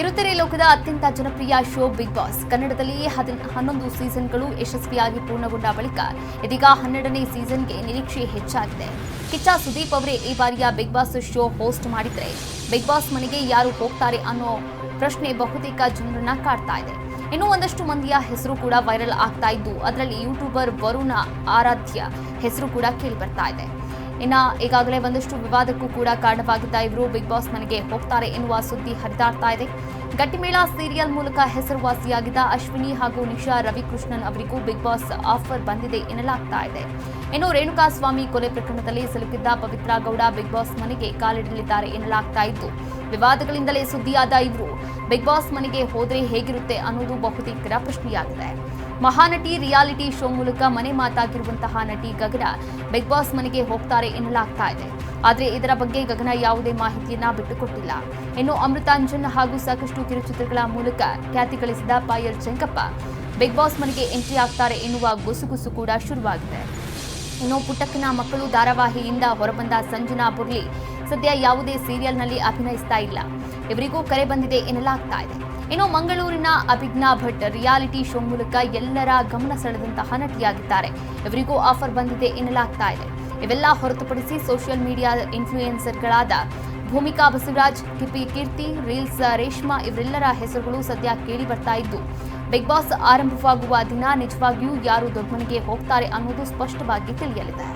ಕಿರುತೆರೆ ಲೋಕದ ಅತ್ಯಂತ ಜನಪ್ರಿಯ ಶೋ ಬಿಗ್ ಬಾಸ್. ಕನ್ನಡದಲ್ಲಿ ಹನ್ನೊಂದು ಸೀಸನ್ಗಳು ಯಶಸ್ವಿಯಾಗಿ ಪೂರ್ಣಗೊಂಡ ಬಳಿಕ ಇದೀಗ ಹನ್ನೆರಡನೇ ಸೀಸನ್ಗೆ ನಿರೀಕ್ಷೆ ಹೆಚ್ಚಾಗಿದೆ. ಕಿಚ್ಚ ಸುದೀಪ್ ಅವರೇ ಈ ಬಾರಿಯ ಬಿಗ್ ಬಾಸ್ ಶೋ ಹೋಸ್ಟ್ ಮಾಡಿದ್ರೆ ಬಿಗ್ ಬಾಸ್ ಮನೆಗೆ ಯಾರು ಹೋಗ್ತಾರೆ ಅನ್ನೋ ಪ್ರಶ್ನೆ ಬಹುತೇಕ ಜನರನ್ನ ಕಾಡ್ತಾ ಇದೆ. ಇನ್ನೂ ಒಂದಷ್ಟು ಮಂದಿಯ ಹೆಸರು ಕೂಡ ವೈರಲ್ ಆಗ್ತಾ ಇದ್ದು, ಅದರಲ್ಲಿ ಯೂಟ್ಯೂಬರ್ ವರುಣ ಆರಾಧ್ಯ ಹೆಸರು ಕೂಡ ಕೇಳಿ ಬರ್ತಾ ಇದೆ. ಇನ್ನ ಈಗಾಗಲೇ ಒಂದಷ್ಟು ವಿವಾದಕ್ಕೂ ಕೂಡ ಕಾರಣವಾಗಿದ್ದ ಇವರು ಬಿಗ್ ಬಾಸ್ ಮನೆಗೆ ಹೋಗ್ತಾರೆ ಎನ್ನುವ ಸುದ್ದಿ ಹರಿದಾಡ್ತಾ ಇದೆ. ಗಟ್ಟಿಮೇಳ ಸೀರಿಯಲ್ ಮೂಲಕ ಹೆಸರುವಾಸಿಯಾಗಿದ್ದ ಅಶ್ವಿನಿ ಹಾಗೂ ನಿಶಾ ರವಿಕೃಷ್ಣನ್ ಅವರಿಗೂ ಬಿಗ್ ಬಾಸ್ ಆಫರ್ ಬಂದಿದೆ ಎನ್ನಲಾಗ್ತಾ ಇದೆ. ಇನ್ನು ರೇಣುಕಾಸ್ವಾಮಿ ಕೊಲೆ ಪ್ರಕರಣದಲ್ಲಿ ಸಿಲುಕಿದ್ದ ಪವಿತ್ರಾ ಗೌಡ ಬಿಗ್ ಬಾಸ್ ಮನೆಗೆ ಕಾಲಿಡಲಿದ್ದಾರೆ ಎನ್ನಲಾಗ್ತಾ ಇದ್ದು, ವಿವಾದಗಳಿಂದಲೇ ಸುದ್ದಿಯಾದ ಇವರು ಬಿಗ್ ಬಾಸ್ ಮನೆಗೆ ಹೋದ್ರೆ ಹೇಗಿರುತ್ತೆ ಅನ್ನೋದು ಬಹುತೇಕರ ಪ್ರಶ್ನೆಯಾಗಿದೆ. ಮಹಾನಟಿ ರಿಯಾಲಿಟಿ ಶೋ ಮೂಲಕ ಮನೆ ಮಾತಾಗಿರುವಂತಹ ನಟಿ ಗಗನ ಬಿಗ್ ಬಾಸ್ ಮನೆಗೆ ಹೋಗ್ತಾರೆ ಎನ್ನಲಾಗ್ತಾ ಇದೆ. ಆದರೆ ಇದರ ಬಗ್ಗೆ ಗಗನ ಯಾವುದೇ ಮಾಹಿತಿಯನ್ನ ಬಿಟ್ಟುಕೊಟ್ಟಿಲ್ಲ. ಇನ್ನು ಅಮೃತಾಂಜನ್ ಹಾಗೂ ಸಾಕಷ್ಟು ಕಿರುಚಿತ್ರಗಳ ಮೂಲಕ ಖ್ಯಾತಿ ಗಳಿಸಿದ ಪಾಯಲ್ ಚೆಂಕಪ್ಪ ಬಿಗ್ ಬಾಸ್ ಮನೆಗೆ ಎಂಟ್ರಿ ಆಗ್ತಾರೆ ಎನ್ನುವ ಗುಸುಗುಸು ಕೂಡ ಶುರುವಾಗಿದೆ. ಇನ್ನು ಪುಟ್ಟಕ್ಕನ ಮಕ್ಕಳು ಧಾರಾವಾಹಿಯಿಂದ ಹೊರಬಂದ ಸಂಜನಾ ಬುರ್ಲಿ ಸದ್ಯ ಯಾವುದೇ ಸೀರಿಯಲ್ನಲ್ಲಿ ಅಭಿನಯಿಸ್ತಾ ಇಲ್ಲ. ಇವರಿಗೂ ಕರೆ ಬಂದಿದೆ ಎನ್ನಲಾಗ್ತಾ ಇದೆ. ಇನ್ನು ಮಂಗಳೂರಿನ ಅಭಿಜ್ಞಾ ಭಟ್ ರಿಯಾಲಿಟಿ ಶೋ ಮೂಲಕ ಎಲ್ಲರ ಗಮನ ಸೆಳೆದಂತಹ ನಟಿಯಾಗಿದ್ದಾರೆ. ಇವರಿಗೂ ಆಫರ್ ಬಂದಿದೆ ಎನ್ನಲಾಗ್ತಾ ಇದೆ. ಇವೆಲ್ಲ ಹೊರತುಪಡಿಸಿ ಸೋಷಿಯಲ್ ಮೀಡಿಯಾ ಇನ್ಫ್ಲೂಯೆನ್ಸರ್ಗಳಾದ ಭೂಮಿಕಾ ಬಸವರಾಜ್ ಕಿಪಿ ಕೀರ್ತಿ, ರೀಲ್ಸ್ ರೇಷ್ಮಾ ಇವರೆಲ್ಲರ ಹೆಸರುಗಳು ಸದ್ಯ ಕೇಳಿ ಬರ್ತಾ ಇದ್ದು, ಬಿಗ್ ಬಾಸ್ ಆರಂಭವಾಗುವ ದಿನ ನಿಜವಾಗಿಯೂ ಯಾರು ದೊಡ್ಡಮನೆಗೆ ಹೋಗ್ತಾರೆ ಅನ್ನೋದು ಸ್ಪಷ್ಟವಾಗಿ ತಿಳಿಯಲಿದೆ.